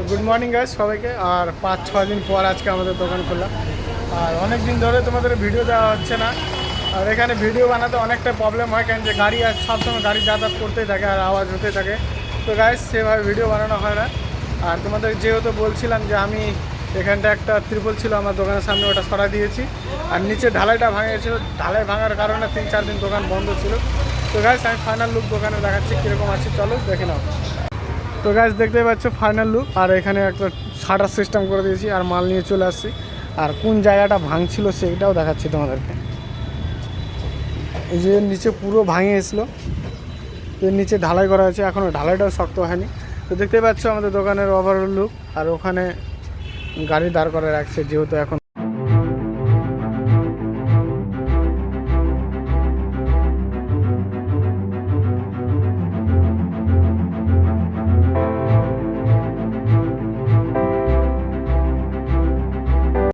তো good morning guys সবাইকে। আর পাঁচ ছ দিন পর আজকে আমাদের দোকান খোলা আর অনেক দিন ধরে তোমাদের ভিডিও দেওয়া হচ্ছে না। আর এখানে ভিডিও বানাতে অনেকটা প্রবলেম হয় কেন যে গাড়ি আর সবসময় গাড়ি যাতায়াত করতেই থাকে আর আওয়াজ হতে থাকে। তো গাইজ সেভাবে ভিডিও বানানো হয় না। আর তোমাদের যেহেতু বলছিলাম যে আমি এখানটা একটা ত্রিপল ছিল, আমার দোকানের সামনে ওটা সরা দিয়েছি। আর নিচে ঢালাইটা ভাঙা গেছিল ঢালাই ভাঙার কারণে তিন, চার দিন দোকান বন্ধ ছিল। তো গাইজ আমি ফাইনাল লুক দোকানে দেখাচ্ছি, কীরকম আছে, চলো দেখে নাও। তো গাছ দেখতে পাচ্ছ ফাইনাল লুক আর এখানে একটা শাটার সিস্টেম করে দিয়েছি আর মাল নিয়ে চলে আসছি। আর কোন জায়গাটা ভাঙছিল সেইটাও দেখাচ্ছি তোমাদেরকে। এই যে নিচে পুরো ভাঙে এসলো। এর নিচে ঢালাই করা আছে এখনও ঢালাইটাও শক্ত হয়নি। তো দেখতে পাচ্ছ আমাদের দোকানের ওভারঅল লুক আর ওখানে গাড়ি দাঁড় করে রাখছে যেহেতু এখন